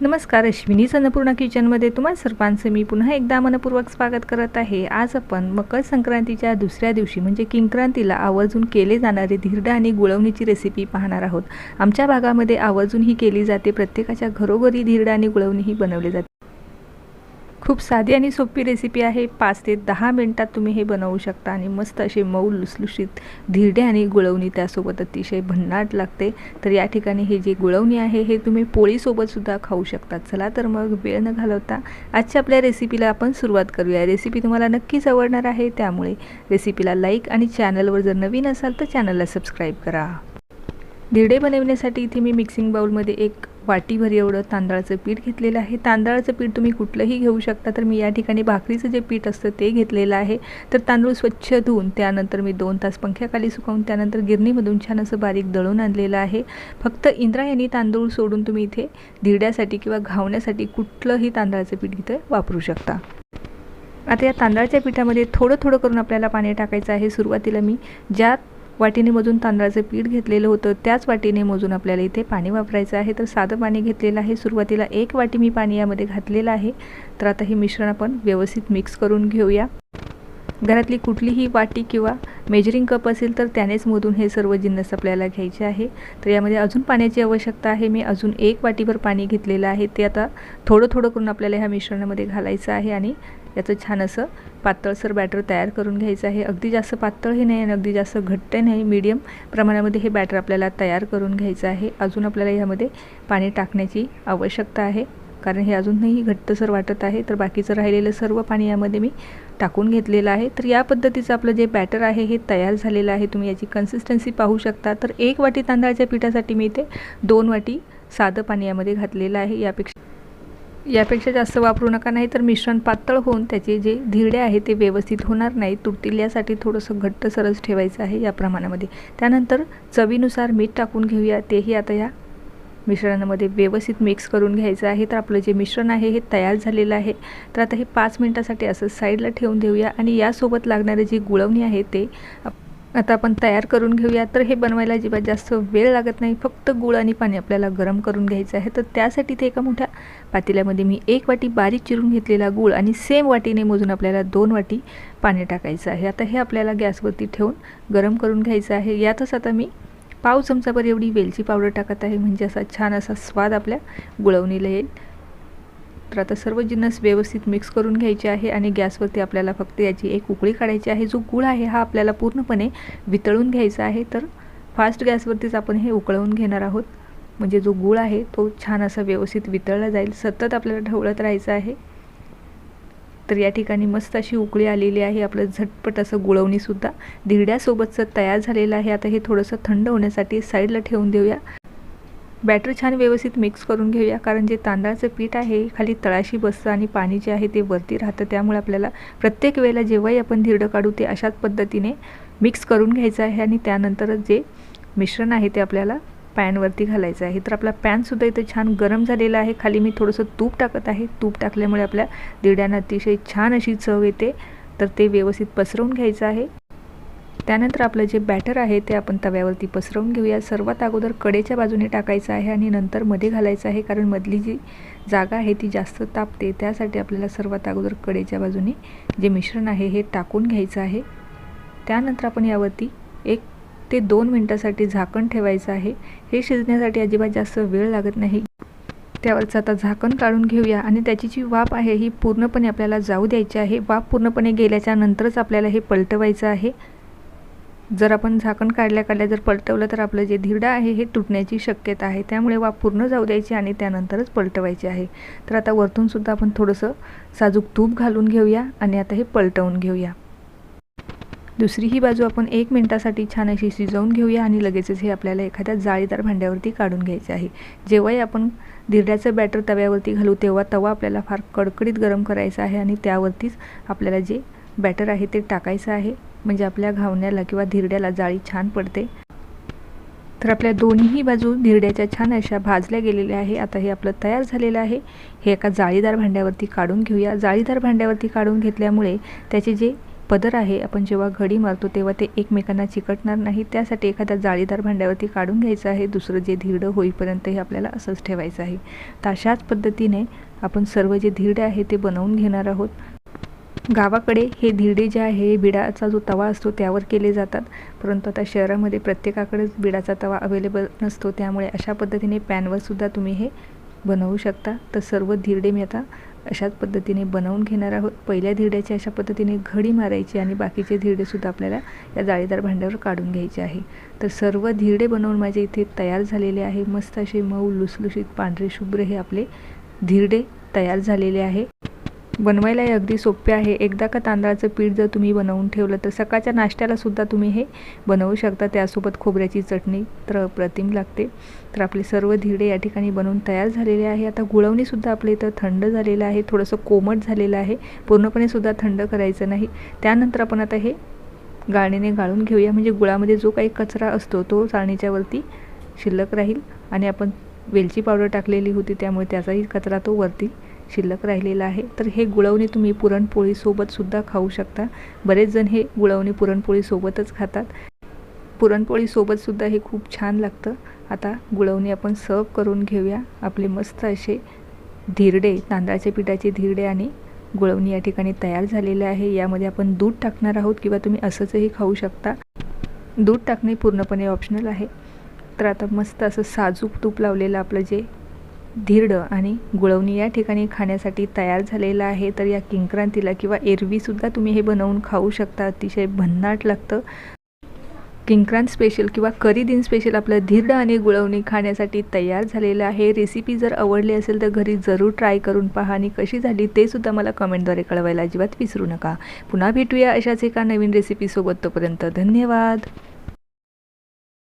नमस्कार अश्विनी अन्नपूर्णा किचनमध्ये तुम्हा सर्वांचं मी पुन्हा एकदा मनपूर्वक स्वागत करत आहे. आज आपण मकर संक्रांतीच्या दुसऱ्या दिवशी म्हणजे किंक्रांतीला आवर्जून केले जाणारे धिरडा आणि गुळवणीची रेसिपी पाहणार आहोत. आमच्या भागामध्ये आवर्जून ही केली जाते. प्रत्येकाच्या घरोघरी धिरडा आणि गुळवणी ही बनवली जाते. खूप साधी आणि सोपी रेसिपी आहे. पाच ते दहा मिनटात तुम्ही हे बनवू शकता आणि मस्त असे मऊ लुसलुशीत धिरडे आणि गुळवणी त्यासोबत अतिशय भन्नाट लागते. तर या ठिकाणी हे जे गुळवणी आहे हे तुम्ही पोळीसोबतसुद्धा खाऊ शकता. चला तर मग वेळ न घालवता आजच्या आपल्या रेसिपीला आपण सुरुवात करूया. रेसिपी तुम्हाला नक्कीच आवडणार आहे त्यामुळे रेसिपीला लाईक आणि चॅनलवर जर नवीन असाल तर चॅनलला सबस्क्राईब करा. धिरडे बनवण्यासाठी इथे मी मिक्सिंग बाऊलमध्ये एक वाटीभर एवढं तांदळाचं पीठ घेतलेलं आहे. तांदळाचं पीठ तुम्ही कुठलंही घेऊ शकता तर मी या ठिकाणी भाकरीचं जे पीठ असतं ते घेतलेलं आहे. तर तांदूळ स्वच्छ धुवून त्यानंतर मी दोन तास पंख्याखाली सुकवून त्यानंतर गिरणीमधून छान असं बारीक दळून आणलेलं आहे. फक्त इंद्रायणी तांदूळ सोडून तुम्ही इथे धिरड्यासाठी किंवा घावण्यासाठी कुठलंही तांदळाचं पीठ इथे वापरू शकता. आता या तांदळाच्या पिठामध्ये थोडं थोडं करून आपल्याला पाणी टाकायचं आहे. सुरुवातीला मी ज्या वाटीने मोजून तांदळाचं पीठ घेतलेलं होतं. त्याच वाटीने मोजून आपल्याला इथे पाणी वापरायचं आहे. तर साधं पाणी घेतलेलं आहे. सुरुवातीला एक वाटी मी पाणी यामध्ये घातलेलं आहे. तर आता हे मिश्रण आपण व्यवस्थित मिक्स करून घेऊया. घरातली कुठलीही वाटी किंवा मेजरिंग कप असेल तर त्यानेच मोदून हे सर्व जिन्नस आपल्याला घ्यायचे आहे. तर यामध्ये अजून पाण्याची आवश्यकता आहे. मी अजून एक वाटीभर पाणी घेतलेलं आहे. ते आता थोडं थोडं करून आपल्याला ह्या मिश्रणामध्ये घालायचं आहे आणि याचं छान असं पातळसर बॅटर तयार करून घ्यायचं आहे. अगदी जास्त पातळही नाही आणि अगदी जास्त घट्ट नाही मीडियम प्रमाणामध्ये हे बॅटर आपल्याला तयार करून घ्यायचं आहे. अजून आपल्याला यामध्ये पाणी टाकण्याची आवश्यकता आहे. कारण हे अजूनही घट्टसर वाटत आहे. तर बाकीचं राहिलेलं सर्व पाणी यामध्ये मी टाकून घेतलेलं आहे. तर या पद्धतीचं आपलं जे बॅटर आहे हे तयार झालेलं आहे. तुम्ही याची कन्सिस्टन्सी पाहू शकता. तर एक वाटी तांदळाच्या पिठासाठी मी इथे दोन वाटी साधं पाणी यामध्ये घातलेलं आहे. यापेक्षा यापेक्षा जास्त वापरू नका नाही तर मिश्रण पातळ होऊन त्याचे जे धिरडे आहे ते व्यवस्थित होणार नाही. तुटतील यासाठी थोडंसं घट्ट सरस ठेवायचं आहे या प्रमाणामध्ये. त्यानंतर चवीनुसार मीठ टाकून घेऊया. तेही आता या मिश्रणामध्ये व्यवस्थित मिक्स करून घ्यायचं आहे. तर आपलं जे मिश्रण आहे हे तयार झालेलं आहे. तर आता हे पाच मिनटासाठी असं साईडला ठेवून देऊया. आणि यासोबत लागणारे जी गुळवणी आहे ते आता आपण तयार करून घेऊया. तर हे बनवायला अजिबात जास्त वेळ लागत नाही. फक्त गुळ आणि पाणी आपल्याला गरम करून घ्यायचं आहे. तर त्यासाठी ते एका मोठ्या पातेल्यामध्ये मी एक वाटी बारीक चिरून घेतलेला गुळ आणि सेम वाटीने मोजून आपल्याला दोन वाटी पाणी टाकायचं आहे. आता हे आपल्याला गॅसवरती ठेवून गरम करून घ्यायचं आहे. यातच आता मी पाव चमचाभर एवढी वेलची पावडर टाकत आहे. म्हणजे असा छान असा स्वाद आपल्या गुळवणीला येईल. तर आता सर्व जिन्नस व्यवस्थित मिक्स करून घ्यायचे आहे आणि गॅसवरती आपल्याला फक्त याची एक उकळी काढायची आहे. जो गुळ आहे हा आपल्याला पूर्णपणे वितळून घ्यायचा आहे. तर फास्ट गॅसवरतीच आपण हे उकळवून घेणार आहोत. म्हणजे जो गुळ आहे तो छान असा व्यवस्थित वितळला जाईल. सतत आपल्याला ढवळत राहायचं आहे. तर या ठिकाणी मस्त अशी उकळी आलेली आहे. आपलं झटपट असं गुळवणीसुद्धा धिरड्यासोबतचं तयार झालेलं आहे. आता हे थोडंसं थंड होण्यासाठी साईडला ठेवून देऊया. बॅटर छान व्यवस्थित मिक्स करून घेऊया कारण जे तांदळाचं पीठ आहे खाली तळाशी बसतं आणि पाणी जे आहे ते वरती राहतं. त्यामुळे आपल्याला प्रत्येक वेळेला जेव्हाही आपण धिरडं काढू ते अशाच पद्धतीने मिक्स करून घ्यायचं आहे आणि त्यानंतरच जे मिश्रण आहे ते आपल्याला पॅनवरती घालायचं आहे. तर आपला पॅनसुद्धा इथं छान गरम झालेला आहे. खाली मी थोडंसं तूप टाकत आहे. तूप टाकल्यामुळे आपल्या दिड्यांना अतिशय छान अशी चव येते. तर ते व्यवस्थित पसरवून घ्यायचं आहे. त्यानंतर आपलं जे बॅटर आहे ते आपण तव्यावरती पसरवून घेऊया. सर्वात अगोदर कडेच्या बाजूने टाकायचं आहे आणि नंतर मध्ये घालायचं आहे. कारण मधली जी जागा आहे ती जास्त तापते. त्यासाठी आपल्याला सर्वात अगोदर कडेच्या बाजूने जे मिश्रण आहे हे टाकून घ्यायचं आहे. त्यानंतर आपण यावरती एक ते दोन मिनटासाठी झाकण ठेवायचं आहे. हे शिजण्यासाठी अजिबात जास्त वेळ लागत नाही. त्यावरचं आता झाकण काढून घेऊया आणि त्याची जी वाफ आहे ही पूर्णपणे आपल्याला जाऊ द्यायची आहे. वाफ पूर्णपणे गेल्याच्या नंतरच आपल्याला हे पलटवायचं आहे. जर आपण झाकण काढल्या काढल्या जर पलटवलं तर आपलं जे धिरडं आहे हे तुटण्याची शक्यता आहे. त्यामुळे वाफ पूर्ण जाऊ द्यायची आणि त्यानंतरच पलटवायची आहे. तर आता वरतूनसुद्धा आपण थोडंसं साजूक तूप घालून घेऊया आणि आता हे पलटवून घेऊया. दुसरी ही बाजू आपण एक मिनटासाठी छान अशी शिजवून घेऊया आणि लगेचच हे आपल्याला एखाद्या जाळीदार भांड्यावरती काढून घ्यायचे आहे. जेव्हाही आपण धिरड्याचं बॅटर तव्यावरती घालू तेव्हा तवा आपल्याला फार कडकडीत गरम करायचा आहे आणि त्यावरतीच आपल्याला जे बॅटर आहे ते टाकायचं आहे. म्हणजे आपल्या घावण्याला किंवा धिरड्याला जाळी छान पडते. तर आपल्या दोन्हीही बाजू धिरड्याच्या छान अशा भाजल्या गेलेल्या आहे. आता हे आपलं तयार झालेलं आहे. हे एका जाळीदार भांड्यावरती काढून घेऊया. जाळीदार भांड्यावरती काढून घेतल्यामुळे त्याचे जे पदर आहे आपण जेव्हा घडी मारतो तेव्हा ते एकमेकांना चिकटणार नाही. त्यासाठी एखाद्या जाळीदार भांड्यावरती काढून घ्यायचं आहे दुसरं जे धिरडं होईपर्यंत हे आपल्याला असंच ठेवायचं आहे. तर अशाच पद्धतीने आपण सर्व जे धिरडे आहे ते बनवून घेणार आहोत. गावाकडे हे धिरडे जे आहे बिडाचा जो तवा असतो त्यावर केले जातात. परंतु आता शहरामध्ये प्रत्येकाकडेच बिडाचा तवा अवेलेबल नसतो. त्यामुळे अशा पद्धतीने पॅनवरसुद्धा तुम्ही हे बनवू शकता. तर सर्व धिरडे मी आता अशाच पद्धतीने बनवून घेणार आहोत. पहिल्या धिरड्याची अशा पद्धतीने घडी मारायची आणि बाकीचे धिरडेसुद्धा आपल्याला या जाळीदार भांड्यावर काढून घ्यायचे आहे. तर सर्व धिरडे बनवून माझे इथे तयार झालेले आहे. मस्त असे मऊ लुसलुशीत पांढरे शुभ्र हे आपले धिरडे तयार झालेले आहे. बनवायलाही अगदी सोपे आहे. एकदा का तांदळाचं पीठ जर तुम्ही बनवून ठेवलं तर सकाळच्या नाश्त्यालासुद्धा तुम्ही हे बनवू शकता. त्यासोबत खोबऱ्याची चटणी तर अप्रतिम लागते. तर आपले सर्व धिरडे या ठिकाणी बनवून तयार झालेले आहे. आता गुळवणीसुद्धा आपल्या इथं थंड झालेलं आहे. थोडंसं कोमट झालेलं आहे. पूर्णपणे सुद्धा थंड करायचं नाही. त्यानंतर आपण आता हे गाळणीने गाळून घेऊया. म्हणजे गुळामध्ये जो काही कचरा असतो तो चाळणीच्या वरती शिल्लक राहील आणि आपण वेलची पावडर टाकलेली होती त्यामुळे त्याचाही कचरा तो वरती शिल्लक राहिलेला आहे. तर हे गुळवणी तुम्ही पुरणपोळीसोबतसुद्धा खाऊ शकता. बरेच जण हे गुळवणी पुरणपोळीसोबतच खातात. पुरणपोळीसोबतसुद्धा हे खूप छान लागतं. आता गुळवणी आपण सर्व करून घेऊया. आपले मस्त असे धिरडे तांदळाच्या पिठाचे धिरडे आणि गुळवणी या ठिकाणी तयार झालेले आहे. यामध्ये आपण दूध टाकणार आहोत किंवा तुम्ही असंचही खाऊ शकता. दूध टाकणे पूर्णपणे ऑप्शनल आहे. तर आता मस्त असं साजूक तूप लावलेलं आपलं जे धिरडं आणि गुळवणी या ठिकाणी खाण्यासाठी तयार झालेलं आहे. तर या किंक्रांतीला किंवा एरवीसुद्धा तुम्ही हे बनवून खाऊ शकता. अतिशय भन्नाट लागतं. किंक्रांत स्पेशल किंवा करी दिन स्पेशल आपलं धिरडं आणि गुळवणी खाण्यासाठी तयार झालेलं आहे. रेसिपी जर आवडली असेल तर घरी जरूर ट्राय करून पहा आणि कशी झाली ते सुद्धा मला कमेंटद्वारे कळवायला अजिबात विसरू नका. पुन्हा भेटूया अशाच एका नवीन रेसिपीसोबत तोपर्यंत धन्यवाद.